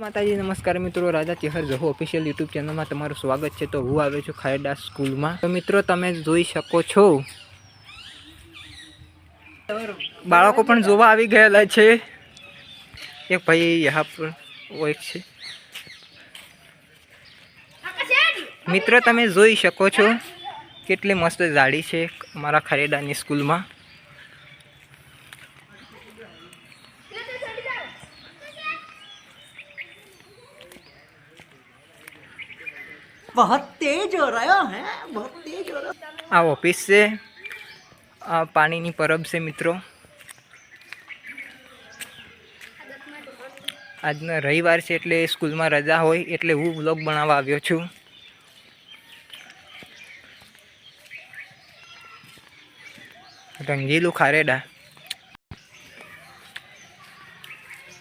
માતાજી, નમસ્કાર મિત્રો. રાજા ચેહર જહો ઓફિશિયલ યુટ્યુબ ચેનલમાં તમારું સ્વાગત છે. તો હું આવ્યો છું ખાયડા સ્કૂલમાં. તો મિત્રો, તમે જોઈ શકો છો. બાળકો પણ જોવા આવી ગયેલા છે. એક ભાઈ યહાં પર હોય છે. મિત્રો, તમે જોઈ શકો છો કેટલી મસ્ત જાડી છે અમારા ખારેડાની સ્કૂલમાં. बहुत तेज हो रहा है बहुत तेज हो रहा આ ઓફિસ છે આ પાણીની પરબ છે મિત્રો આજનો રવિવાર છે એટલે સ્કૂલમાં રજા હોય એટલે હું વ્લોગ બનાવવા આવ્યો છું રંગીલું ખારેડા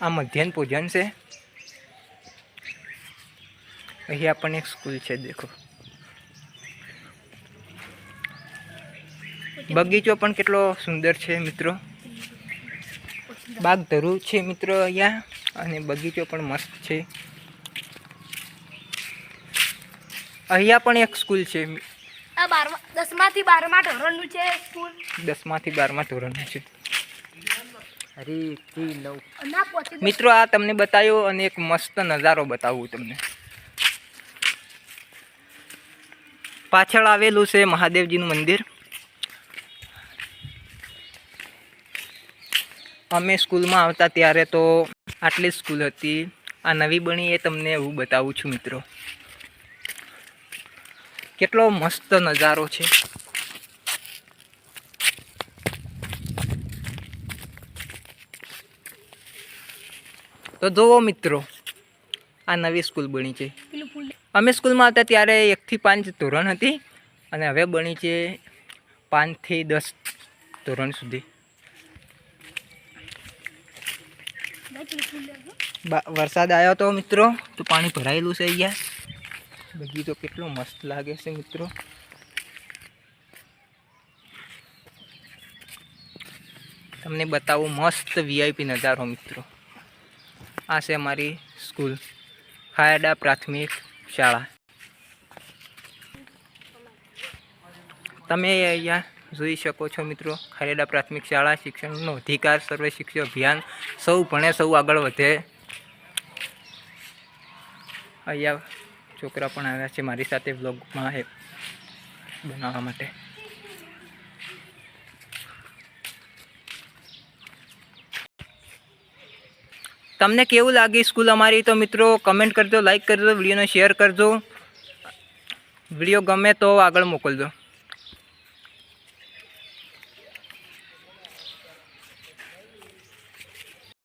આ મધ્યાહન ભોજન છે અહીંયા પણ એક સ્કૂલ છે દેખો. બગીચો પણ કેટલો સુંદર છે મિત્રો. બાગ ધરું છે મિત્રો અહીંયા. અને બગીચો પણ મસ્ત છે. અહીંયા પણ એક સ્કૂલ છે. દસમાથી બારમા ધોરણનું છે સ્કૂલ. દસમાંથી બારમા ધોરણનું મિત્રો આ તમને બતાવ્યો અને એક મસ્ત નજારો બતાવું તમને. પાછળ આવેલું છે મહાદેવજીનું મંદિર. અમે સ્કૂલમાં આવતા ત્યારે તો આટલી સ્કૂલ હતી. આ નવી બની એ તમને હું બતાવું છું મિત્રો. કેટલો મસ્ત નજારો છે. તો જુઓ મિત્રો આ નવી સ્કૂલ બની છે. અમે સ્કૂલમાં હતા ત્યારે એકથી પાંચ ધોરણ હતી અને હવે બની છે પાંચથી દસ ધોરણ સુધી. વરસાદ આવ્યો તો મિત્રો? તો પાણી ભરાયેલું છે અહીંયા. બગીચો કેટલો મસ્ત લાગે છે મિત્રો. તમને બતાવું મસ્ત વીઆઈપી નજારો મિત્રો. આ છે અમારી સ્કૂલ. ખાયડા પ્રાથમિક શાળા. તમે અહીંયા જોઈ શકો છો મિત્રો ખારેડા પ્રાથમિક શાળા શિક્ષણનો અધિકાર, સર્વે શિક્ષણ અભિયાન સૌ ભણે સૌ આગળ વધે. અહીંયા છોકરા પણ આવ્યા છે મારી સાથે વ્લોગમાં બનાવવા માટે. તમને કેવું લાગી સ્કૂલ અમારી? તો મિત્રો કમેન્ટ કરજો લાઈક કરજો વિડીયોને શેર કરજો. વીડિયો ગમે તો આગળ મોકલજો.